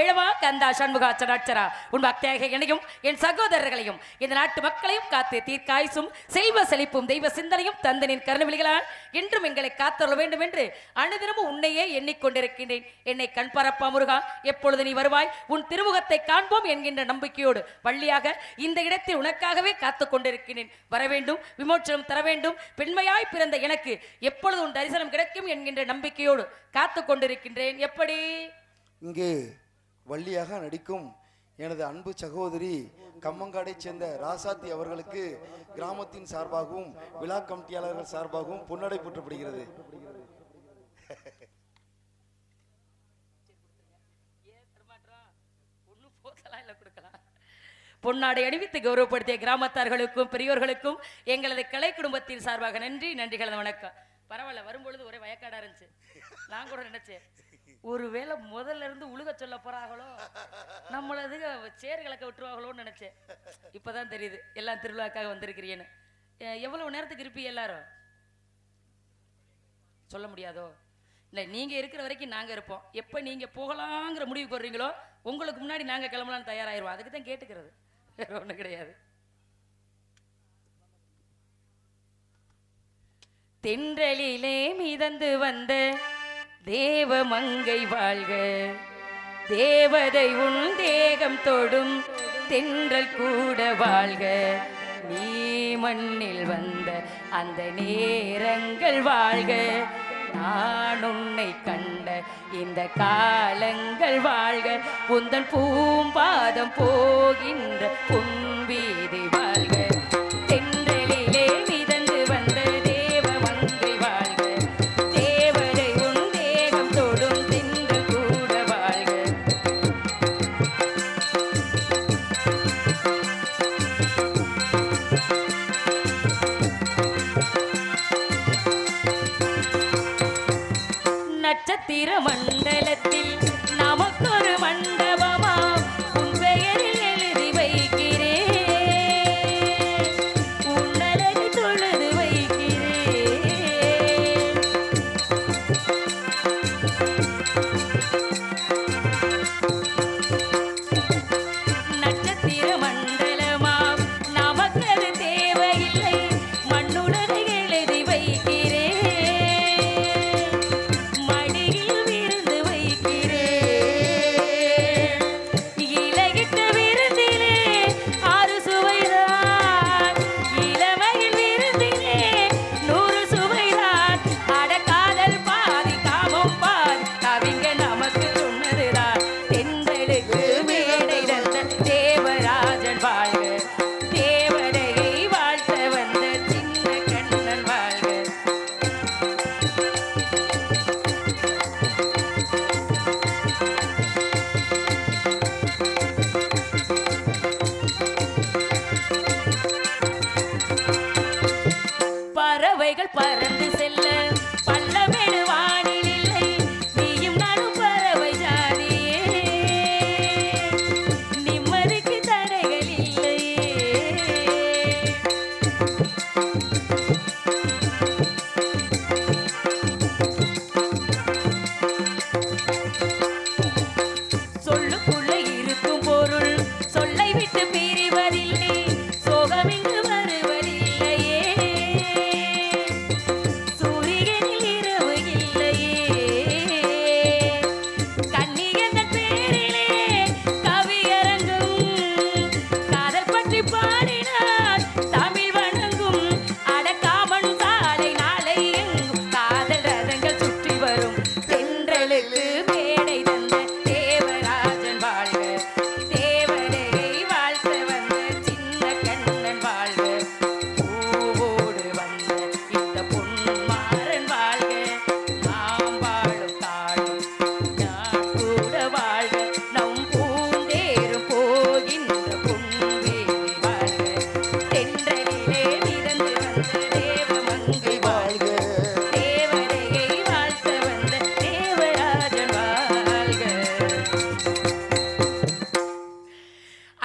வேழவா கந்தா சண்முகா சடாட்சரா. உன் பக்தியாக என்னையும் என் சகோதரர்களையும் இந்த நாட்டு மக்களையும் காத்து தீர்க்காயுசும் செல்வ செழிப்பும் தெய்வ சிந்தனையும் தந்தனின் கருணவிழிகளால் என்றும் எங்களை காத்தருள வேண்டும் என்று அனுதினமும் உன்னையே எண்ணிக்கொண்டிருக்கின்றேன். என்னை கண் பரப்பா முருகா எப்பொழுது நீ வருவாய்? உன் திருமுகத்தை காண்போம் என்கின்ற நம்பிக்கையோடு பள்ளியாக இந்த இடத்தில் உனக்காகவே காத்து கொண்டிருக்கிறேன் வர வேண்டும் விமோச்சனம் தர வேண்டும் பெண்மையாய் பிறந்த எனக்கு எப்பொழுது உன் தரிசனம் கிடைக்கும் என்கின்ற நம்பிக்கையோடு காத்து கொண்டிருக்கின்றேன். எப்படி? இங்கே வள்ளியாக நடிக்கும் எனது அன்பு சகோதரி கம்மங்காடைச் சேர்ந்த ராசாத்தி அவர்களுக்கு கிராமத்தின் சார்பாகவும் விழா கமிட்டியாளர்கள் சார்பாகவும் புன்னடை போற்றப்படுகிறது கொடுக்கலாம் பொன்னாடை அணிவித்து கௌரவப்படுத்திய கிராமத்தார்களுக்கும் பெரியோர்களுக்கும் எங்களது கலை குடும்பத்தின் சார்பாக நன்றி நன்றிகளது வணக்கம். பரவாயில்ல வரும்பொழுது ஒரே வயக்காடா இருந்துச்சு. நான் கூட நினைச்சேன். ஒருவேளை முதல்ல இருந்து உழுக சொல்ல போறாங்களோ? நம்மளது சேர் கலக்க விட்டுருவாங்களோன்னு நினைச்சேன். இப்பதான் தெரியுது. எல்லாம் திருவிழாக்காக வந்திருக்கிறீன்னு. எவ்வளவு நேரத்துக்கு இருப்பி எல்லாரும்? சொல்ல முடியாதோ? இல்லை நீங்க இருக்கிற வரைக்கும் நாங்க இருப்போம். எப்ப நீங்க போகலாங்கிற முடிவுக்கு வர்றீங்களோ உங்களுக்கு முன்னாடி நாங்க கிளம்பலான்னு தயாராயிருவோம். அதுக்கு தான் கேட்டுக்கிறது. வேற ஒண்ணும் கிடையாது. தென்றலிலே மிதந்து வந்த தேவ மங்கை வாழ்க. தேவதை உன் தேகம் தொடும் தென்றல் கூட வாழ்க. நீ மண்ணில் வந்த அந்த நேரங்கள் வாழ்க. நான் உன்னை கண்ட இந்த காலங்கள் வாழ்க. உந்தன் பூம்பாதம் போகின்ற உன் நட்சத்திர மண்டலத்தில்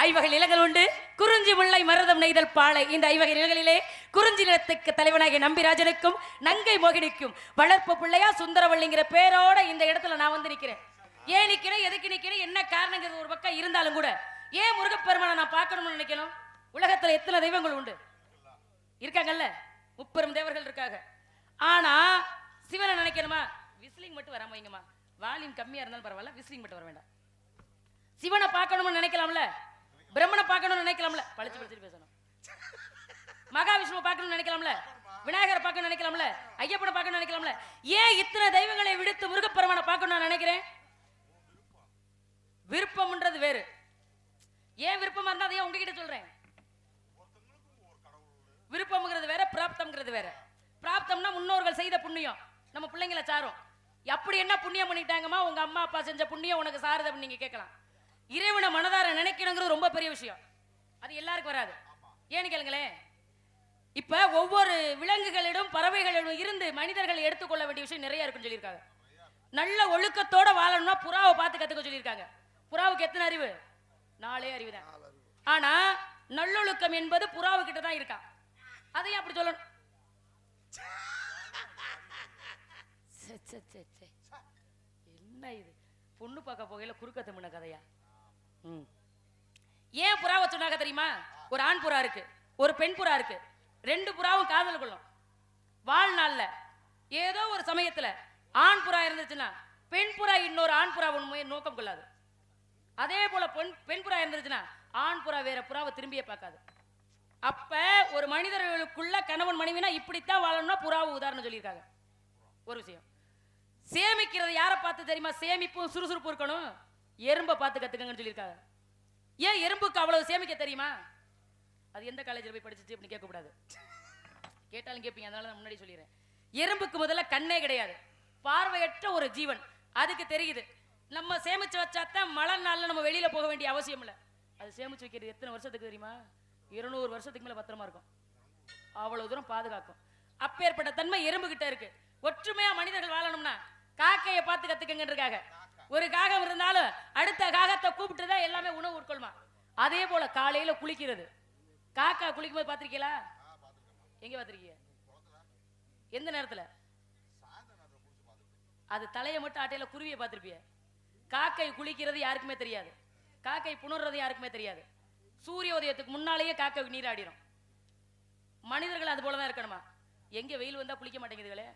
ஐவகை நிலங்கள் உண்டு. குறிஞ்சி முல்லை மருதம் நெய்தல் பாலை இந்த ஐவகை நிலங்களிலே குறிஞ்சி நிலத்துக்கு தலைவனாகிய நம்பிராஜனுக்கும் நங்கை மோகினிக்கும் வளர்ப்பு பிள்ளையா சுந்தரவள்ளிங்கிற பேரோட இந்த இடத்துல நான் வந்து நிக்கிறேன். ஏன் நிக்கிறேன்? எதுக்கு நிக்கிறேன்? என்ன காரணங்கிறது ஒரு பக்கம் இருந்தாலும் கூட. ஏன் முருகப்பெருமானை நான் பார்க்கணும்னு நினைக்கணும்? உலகத்துல எத்தனை தெய்வங்கள் உண்டு? இருக்காங்கல்ல? முப்பெரும் தேவர்கள் இருக்காங்க. ஆனா சிவனை நினைக்கணுமா? விசிலிங் மட்டும் வராம வைங்கம்மா. வால்யூம் கம்மியா இருந்தாலும் பரவாயில்ல விசிலிங் மட்டும் வர வேண்டாம். சிவனை பார்க்கணும்னு நினைக்கலாம்ல? பிரம்மனை பார்க்கணும்னு நினைக்கலாம்ல. பழிச்சு பழிச்சு பேசணும். மகாவிஷ்ணுவை பார்க்கணும்னு நினைக்கலாம்ல. விநாயகரை பார்க்கணும்னு நினைக்கலாம்ல. ஐயப்பனை பார்க்கணும்னு நினைக்கலாம்ல. ஏன் இத்தனை தெய்வங்களை விடுத்து முருகப்பெருமானை பார்க்கணும்னு நான் நினைக்கிறேன்? விருப்பம்ன்றது வேறு. ஏன் விருப்பமா இருந்தா அதை உங்ககிட்ட சொல்றேன். விருப்பம்ங்கிறது வேற பிராப்தம்ங்கிறது வேற. பிராப்தம்னா முன்னோர்கள் செய்த புண்ணியம். நம்ம பிள்ளைங்கள சாரும். அப்படி என்ன புண்ணியம் பண்ணிட்டாங்கம்மா? உங்க அம்மா அப்பா செஞ்ச புண்ணியம் உனக்கு சாருது அப்படின்னு நீங்க கேட்கலாம். இறைவனை மனதார நினைக்கணுங்கிறது ரொம்ப பெரிய விஷயம். அது எல்லாருக்கும் வராது. ஏன்னு கேளுங்களேன். இப்ப ஒவ்வொரு விலங்குகளிடம் பறவைகளிடம் இருந்து மனிதர்கள் எடுத்துக்கொள்ள வேண்டிய விஷயம் நிறைய இருக்குன்னு சொல்லியிருக்காங்க. நல்ல ஒழுக்கத்தோட வாழணும்னா புறாவை பார்த்து கத்துக்க சொல்லியிருக்காங்க. புறாவுக்கு எத்தனை அறிவு? நாலே அறிவு தான் ஆனா நல்லொழுக்கம் என்பது புறாவு கிட்ட தான் இருக்கா? அதையும் அப்படி சொல்லணும். என்ன இது? பொண்ணு பார்க்க போகையில குறுக்க தமிழ கதையா? ஏன் புறாவை சொன்னாங்க தெரியுமா? ஒரு ஆண் புறா இருக்கு ஒரு பெண் புறா இருக்கு. ரெண்டு புறாவும் காதல் கொள்ளும். வாழ்நாள்ல ஏதோ ஒரு சமயத்துல ஆண் புறா இருந்துச்சுன்னா பெண் புறா இன்னொரு ஆண் புறா நோக்கம் கொள்ளாது. அதே போல பெண் பெண் புறா இருந்துச்சுன்னா ஆண் புறா வேற புறாவை திரும்பியே பார்க்காது. அப்ப ஒரு மனிதர்களுக்குள்ள கணவன் மனைவினா இப்படித்தான் வாழணும்னா புறாவை உதாரணம் சொல்லியிருக்காங்க. ஒரு விஷயம். சேமிக்கிறது யாரை பார்த்து தெரியுமா? சேமிப்பும் சுறுசுறுப்பு இருக்கணும். எறும்பை பார்த்து கத்துக்கங்கன்னு சொல்லியிருக்காங்க. ஏன் எறும்புக்கு அவ்வளவு சேமிக்க தெரியுமா? அது எந்த காலேஜில் போய் படிச்சிச்சு அப்படின்னு கேட்கக்கூடாது. கேட்டாலும் கேட்பீங்க அதனால நான் முன்னாடி சொல்லிடுறேன். எறும்புக்கு முதல்ல கண்ணே கிடையாது. பார்வையற்ற ஒரு ஜீவன். அதுக்கு தெரியுது. நம்ம சேமிச்சு வச்சாதான் மழை நாள்ல நம்ம வெளியில போக வேண்டிய அவசியம் இல்லை. அது சேமிச்சு வைக்கிறது எத்தனை வருஷத்துக்கு தெரியுமா? இருநூறு வருஷத்துக்கு மேலே பத்திரமா இருக்கும். அவ்வளவு தூரம் பாதுகாக்கும். அப்பேற்பட்ட தன்மை எறும்புகிட்ட இருக்கு. ஒற்றுமையா மனிதர்கள் வாழணும்னா காக்கையை பார்த்து கத்துக்கங்கன்றக்காக ஒரு காகம் இருந்தாலும் அடுத்த காகத்தை கூப்பிட்டு தான் எல்லாமே உணவு உட்கொள்மா அதே போல காலையில குளிக்கிறது. காக்கா குளிக்கும் போது பாத்திருக்கீங்களா எங்க பாத்திருக்கீங்க எந்த நேரத்துல? அது தலையை மட்டும் ஆட்டையில குருவியை பார்த்திருப்பிய. காக்கை குளிக்கிறது யாருக்குமே தெரியாது. காக்கை புணர்றது யாருக்குமே தெரியாது. சூரிய உதயத்துக்கு முன்னாலேயே காக்கை நீராடிடும் மனிதர்கள் அது போலதான் இருக்கணுமா? எங்க வெயில் வந்தா குளிக்க மாட்டேங்குதுகளே.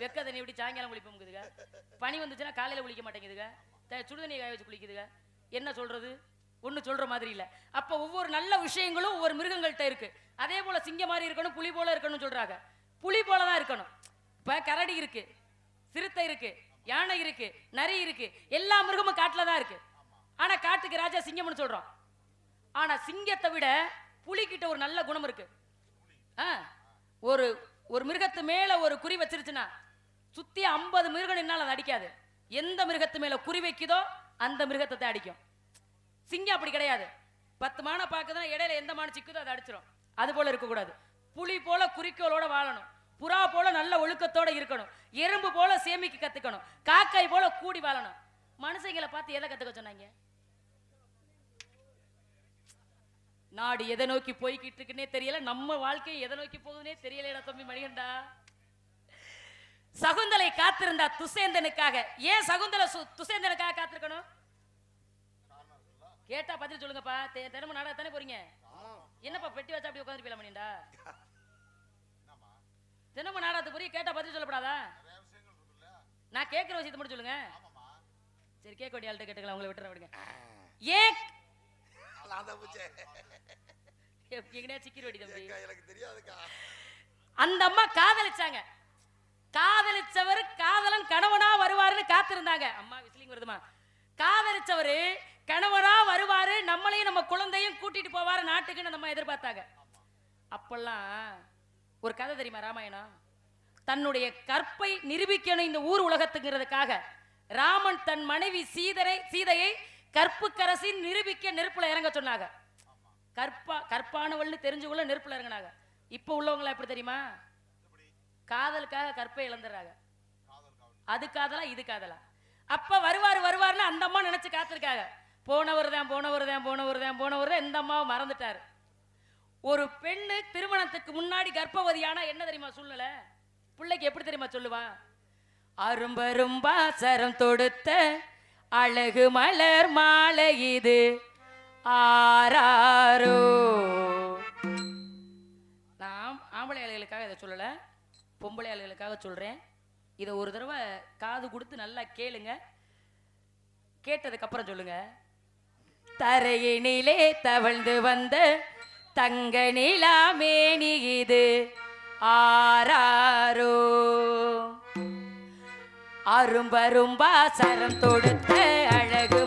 வெக்க தண்ணி எப்படி சாயங்காலம் குளிப்போம்ங்குதுங்க பனி வந்துச்சுன்னா காலையில குளிக்க மாட்டேங்குதுங்க சுடுதண்ணியை சுடுதண்ணி காய வச்சு குளிக்குதுங்க என்ன சொல்றது? ஒண்ணு சொல்ற மாதிரி இல்ல. அப்ப ஒவ்வொரு நல்ல விஷயங்களும் ஒவ்வொரு மிருகங்கள்ட்ட இருக்கு. அதே போல சிங்கம் மாதிரி இருக்கணும் புலி போல இருக்கணும்னு சொல்றாங்க. புலி போல தான் இருக்கணும். இப்போ கரடி இருக்கு சிறுத்தை இருக்கு யானை இருக்கு நரி இருக்கு எல்லா மிருகமும் காட்டில் தான் இருக்கு. ஆனா காட்டுக்கு ராஜா சிங்கம்னு சொல்றோம். ஆனா சிங்கத்தை விட புலிக்கிட்ட ஒரு நல்ல குணம் இருக்கு. ஆ, ஒரு ஒரு மிருகத்து மேல ஒரு குறி வச்சிருச்சுன்னா சுத்தி ஐம்பது மிருகம் என்னால் அது அடிக்காது. எந்த மிருகத்து மேல குறி வைக்குதோ அந்த மிருகத்தை தான் அடிக்கும். சிங்கம் அப்படி கிடையாது. பத்து மானை பார்க்குதுன்னா இடையில எந்த மானை சிக்குதோ அதை அடிச்சிடும் அது போல இருக்கக்கூடாது. புலி போல குறிக்கோளோட வாழணும். புறா போல நல்ல ஒழுக்கத்தோட இருக்கணும். எறும்பு போல சேமிக்க கத்துக்கணும். காக்காய் போல கூடி வாழணும். மனுஷங்களை பார்த்து எதை கத்துக்க சொன்னாங்க? நாடு எதை நோக்கி போய்கிட்டு இருக்குன்னே தெரியல நம்ம வாழ்க்கை எதை நோக்கி போகுதுன்னே தெரியலடா தம்பி மணிகண்டா. சகுந்தலை காத்திருந்தா துசேந்தனுக்காக ஏன் சகுந்தலை துசேந்தனுக்காக காத்திருக்கணும்? கேட்டா பதில் சொல்லுங்கப்பா. தினமும் நாடக தானே போறீங்க? என்னப்பா பெட்டி வச்சா அப்படி உட்காந்துட்டு போயில மணிண்டா தினமும் நாடகத்துக்கு போறீங்க கேட்டா பதில் சொல்லப்படாதா? நான் கேட்கிற விஷயத்தை மட்டும் சொல்லுங்க. சரி கேட்க வேண்டிய ஆள்கிட்ட கேட்டுக்கலாம் உங்களை விட்டுற விடுங்க. ஏன் தம்பி. எனக்கு தெரியாதுக்கா. அந்த அம்மா காதலிச்சாங்க. காதலிச்சவர் காதலன் கணவனா வருவாருன்னு காத்திருந்தாங்க. அம்மா விசிலிங் வருதுமா? காதலிச்சவரு கணவனா வருவாரு நம்மளையும் நம்ம குழந்தையும் கூட்டிட்டு போவாரு நாட்டுக்குன்னு நம்ம எதிர்பார்த்தாங்க. அப்பெல்லாம் ஒரு கதை தெரியுமா ராமாயணம்? தன்னுடைய கற்பை நிரூபிக்கணும் இந்த ஊர் உலகத்துங்கிறதுக்காக. ராமன் தன் மனைவி சீதரை சீதையை கற்புக்கரசி நிரூபிக்க நெருப்புல இறங்க சொன்னாங்க. கற்பா கற்பானவள்னு தெரிஞ்சுக்குள்ள நெருப்புல இறங்கினாங்க. இப்போ உள்ளவங்களா எப்படி தெரியுமா? காதலுக்காக கற்பை இழந்துடுறாங்க. அது காதலா இது காதலா. அப்ப வருவாரு வருவார்னு அந்த அம்மா நினைச்சு காத்திருக்காங்க. போனவர் தான் போனவர் தான் போனவர் தான் போனவர் தான் இந்த அம்மாவை மறந்துட்டாரு. ஒரு பெண்ணு திருமணத்துக்கு முன்னாடி கர்ப்பவதியானா என்ன தெரியுமா சூழ்நிலை? பிள்ளைக்கு எப்படி தெரியுமா சொல்லுவா? அரும்பரும்பா சரம் தொடுத்த அழகு மலர் மாலை இது. ஆராரோ? நான் ஆம்பளை ஆளுகளுக்காக இதை சொல்லலை பொம்பளை ஆளுகளுக்காக சொல்கிறேன் இதை ஒரு தடவை காது கொடுத்து நல்லா கேளுங்க. கேட்டதுக்கு அப்புறம் சொல்லுங்க. தரையினிலே தவழ்ந்து வந்த தங்க நிலா இது ஆராரோ? அரும்பரும்பா சரம் தொடுத்த அழகு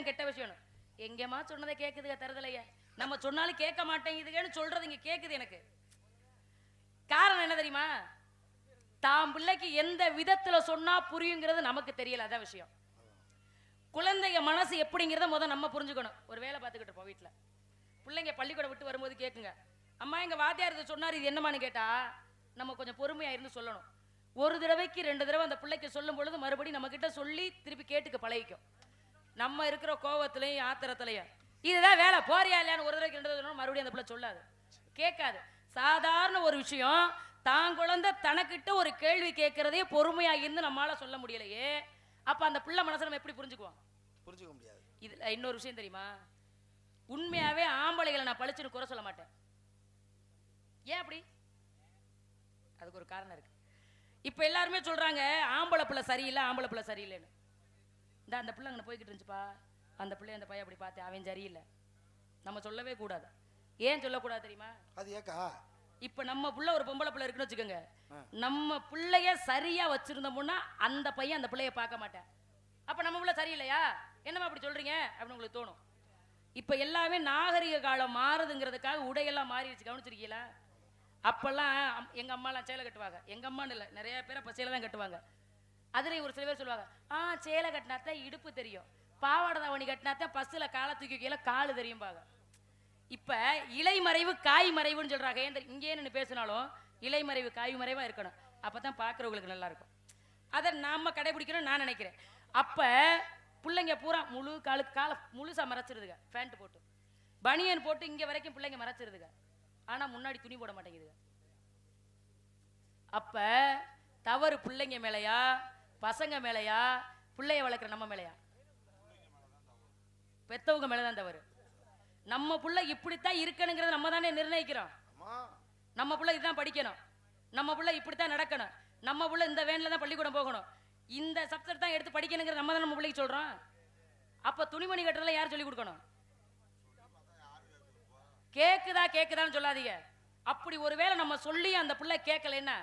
தான் கெட்ட விஷயம். எங்கேம்மா சொன்னதை கேட்குதுங்க தருதலையே? நம்ம சொன்னாலும் கேட்க மாட்டேங்குதுங்கன்னு சொல்றது இங்க கேட்குது எனக்கு. காரணம் என்ன தெரியுமா? தாம் பிள்ளைக்கு எந்த விதத்துல சொன்னா புரியுங்கிறது நமக்கு தெரியல அதான் விஷயம். குழந்தைங்க மனசு எப்படிங்கிறத முத நம்ம புரிஞ்சுக்கணும். ஒரு வேலை பார்த்துக்கிட்டு இருப்போம் வீட்டில் பிள்ளைங்க பள்ளிக்கூடம் விட்டு வரும்போது கேட்குங்க அம்மா எங்க வாத்தியார் இதை சொன்னார் இது என்னமான்னு கேட்டா நம்ம கொஞ்சம் பொறுமையா இருந்து சொல்லணும். ஒரு தடவைக்கு ரெண்டு தடவை அந்த பிள்ளைக்கு சொல்லும் பொழுது மறுபடியும் நம்ம கிட்ட சொல்லி திருப்பி கேட்டுக்க பழகிக்கும். நம்ம இருக்கிற கோவத்திலையும் ஆத்திரத்திலையும். இதுதான் வேலை போறியா இல்லையான்னு ஒரு தடவை ரெண்டு தடவை மறுபடியும் அந்த பிள்ளை சொல்லாது. கேட்காது. சாதாரண ஒரு விஷயம் தான் குழந்தை தனக்கிட்ட ஒரு கேள்வி கேட்கறதே பொறுமையா இருந்து நம்மளால சொல்ல முடியலையே. அப்ப அந்த பிள்ளை மனசை நம்ம எப்படி புரிஞ்சுக்குவோம்? புரிஞ்சுக்க முடியாது. இதுல இன்னொரு விஷயம் தெரியுமா? உண்மையாவே ஆம்பளைகளை நான் பழிச்சுன்னு குறை சொல்ல மாட்டேன். ஏன் அப்படி? அதுக்கு ஒரு காரணம் இருக்கு. இப்ப எல்லாருமே சொல்றாங்க ஆம்பளை பிள்ளை சரியில்லை ஆம்பளை பிள்ளை சரியில்லைன்னு. இந்த அந்த பிள்ளை அங்கே போய்கிட்டு இருந்துச்சுப்பா. அந்த பிள்ளை அந்த பையன் அப்படி பார்த்தேன். அவன் சரியில்லை. நம்ம சொல்லவே கூடாது. ஏன் சொல்லக்கூடாது தெரியுமா? அது ஏக்கா? இப்ப நம்ம புள்ள ஒரு பொம்பளை பிள்ளை இருக்குன்னு வச்சுக்கோங்க. நம்ம பிள்ளைய சரியா வச்சிருந்தோம்னா அந்த பையன் அந்த பிள்ளைய பார்க்க மாட்டேன். அப்ப நம்ம புள்ள சரியில்லையா? என்னம்மா அப்படி சொல்றீங்க? அப்படின்னு உங்களுக்கு தோணும். இப்ப எல்லாமே நாகரிக காலம் மாறுதுங்கிறதுக்காக உடையெல்லாம் மாறிடுச்சு. கவனிச்சிருக்கீங்களா? அப்பெல்லாம் எங்க அம்மாலாம் சேலை கட்டுவாங்க. எங்க அம்மான்னு இல்லை நிறைய பேர் அப்ப சேலை தான் கட்டுவாங்க. அதுல ஒரு சில பேர் சொல்லுவாங்க ஆ சேலை கட்டினாத்தான் இடுப்பு தெரியும். பாவாடை தாவணி கட்டினாத்தான் பஸ்ஸில் காலை தூக்கி வைக்கல காலு தெரியும் பாங்க இப்ப இலைமறைவு காய் மறைவுன்னு சொல்றாங்க ஏன் இங்கே நின்று பேசினாலும் இலைமறைவு காய் மறைவா இருக்கணும். அப்பதான் தான் நல்லா இருக்கும். அதை நாம கடைபிடிக்கணும்னு நான் நினைக்கிறேன். அப்ப பிள்ளைங்க பூரா முழு காலு காலை முழுசா மறைச்சிருதுங்க பேண்ட் போட்டு. பனியன் போட்டு இங்க வரைக்கும் பிள்ளைங்க மறைச்சிருதுங்க. ஆனா முன்னாடி துணி போட மாட்டேங்குதுங்க. அப்ப தவறு பிள்ளைங்க மேலேயா பசங்க மேலையா? பிள்ளைய வளர்க்குற நம்ம மேலையா? பெத்தவங்க மேலதான் தவறு. நம்ம புள்ள இப்படித்தான் இருக்கணுங்கிறத நம்ம தானே நிர்ணயிக்கிறோம். நம்ம புள்ள இதுதான் படிக்கணும். நம்ம புள்ள இப்படித்தான் நடக்கணும். நம்ம புள்ள இந்த வேன்ல தான் பள்ளிக்கூடம் போகணும். இந்த சப்ஜெக்ட் தான் எடுத்து படிக்கணுங்கிறது நம்ம தான் நம்ம பிள்ளைக்கு சொல்றோம்? அப்ப துணிமணி கட்டுறதுல யார் சொல்லி கொடுக்கணும்? கேக்குதா கேக்குதான்னு சொல்லாதீங்க. அப்படி ஒருவேளை நம்ம சொல்லி அந்த பிள்ளை கேட்கலைன்னா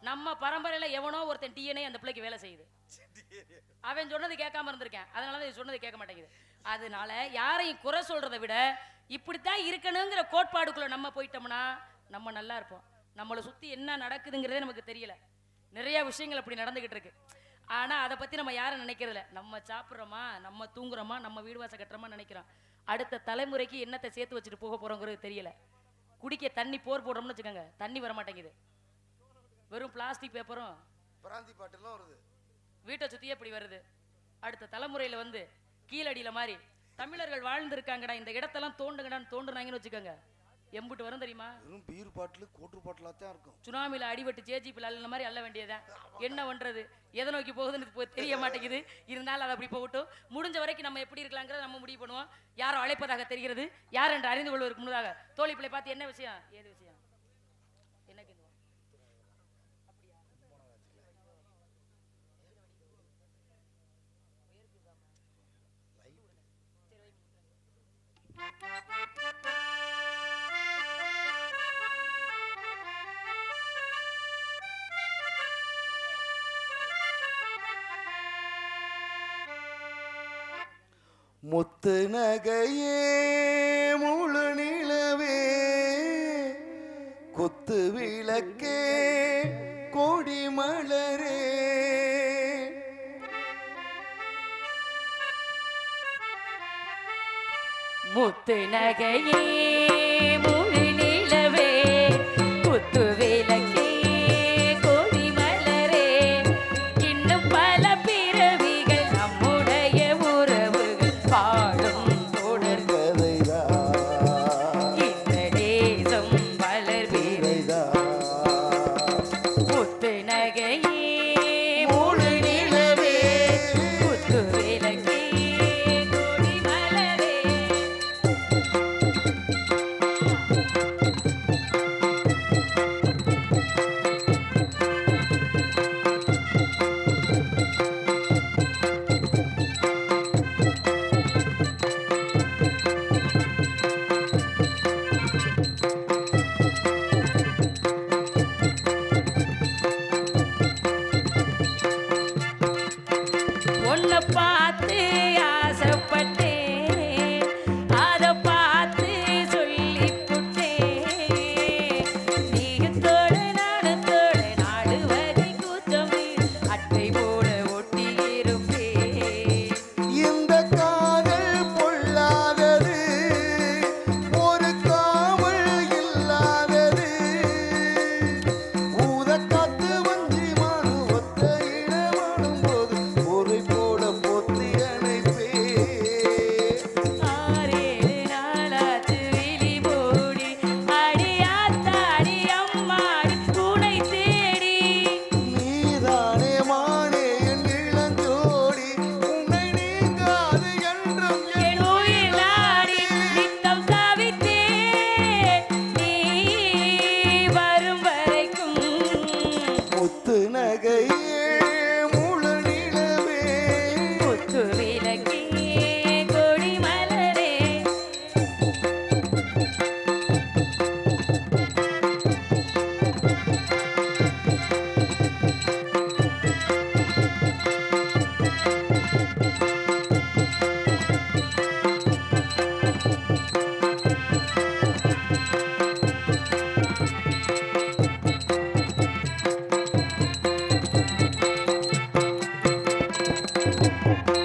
நம்ம பரம்பரையில எவனோ ஒருத்தன் டிஎன்ஏ அந்த பிள்ளைக்கு வேலை செய்யுது. அவன் சொன்னது கேட்காம இருந்திருக்கேன். அதனால இது சொன்னது கேட்க மாட்டேங்குது. அதனால யாரையும் குறை சொல்றதை விட இப்படித்தான் இருக்கணுங்கிற கோட்பாடுக்குள்ள நம்ம போயிட்டோம்னா நம்ம நல்லா இருப்போம். நம்மளை சுத்தி என்ன நடக்குதுங்கிறதே நமக்கு தெரியல. நிறைய விஷயங்கள் அப்படி நடந்துகிட்டு இருக்கு. ஆனா அதை பத்தி நம்ம யாரும் நினைக்கிறதில்ல நம்ம சாப்பிட்றோமா? நம்ம தூங்குறோமா? நம்ம வீடு வாசல் கட்டுறோமா நினைக்கிறோம். அடுத்த தலைமுறைக்கு என்னத்தை சேர்த்து வச்சுட்டு போக போறோங்கிறது தெரியல. குடிக்க தண்ணி போர் போடுறோம்னு வச்சுக்கோங்க. தண்ணி வர மாட்டேங்குது வெறும் பிளாஸ்டிக் பேப்பரும் பிராந்தி பாட்டுலாம் வருது. வீட்டை சுத்தியே இப்படி வருது? அடுத்த தலைமுறையில வந்து கீழடியில மாதிரி தமிழர்கள் வாழ்ந்திருக்காங்கடா இந்த இடத்தெல்லாம் தோண்டுங்கடான்னு தோண்டுனாங்கன்னு வச்சுக்கோங்க. எம்புட்டு வரும் தெரியுமா? வெறும் பீர் பாட்டில் கோட்ரு பாட்டிலாக தான் இருக்கும். சுனாமில அடிபட்டு ஜேஜிபில் அள்ள மாதிரி அள்ள வேண்டியதுதான். என்ன பண்றது? எதை நோக்கி போகுதுன்னு தெரிய மாட்டேங்குது. இருந்தாலும் அது அப்படி போகட்டும். முடிஞ்ச வரைக்கும் நம்ம எப்படி இருக்கலாங்கிறத நம்ம முடிவு பண்ணுவோம். யாரோ அழைப்பதாக தெரிகிறது? யார் என்று அறிந்து கொள்வதற்கு முன்னதாக தோழி பிள்ளை பார்த்து என்ன விஷயம்? ஏது விஷயம் என்ன கேள்வி? முத்து நகையே முழு நிலவே குத்து விளக்கே கொடி மலரே முத்து நகையே முழு நிலவே புத்து இருக்கும்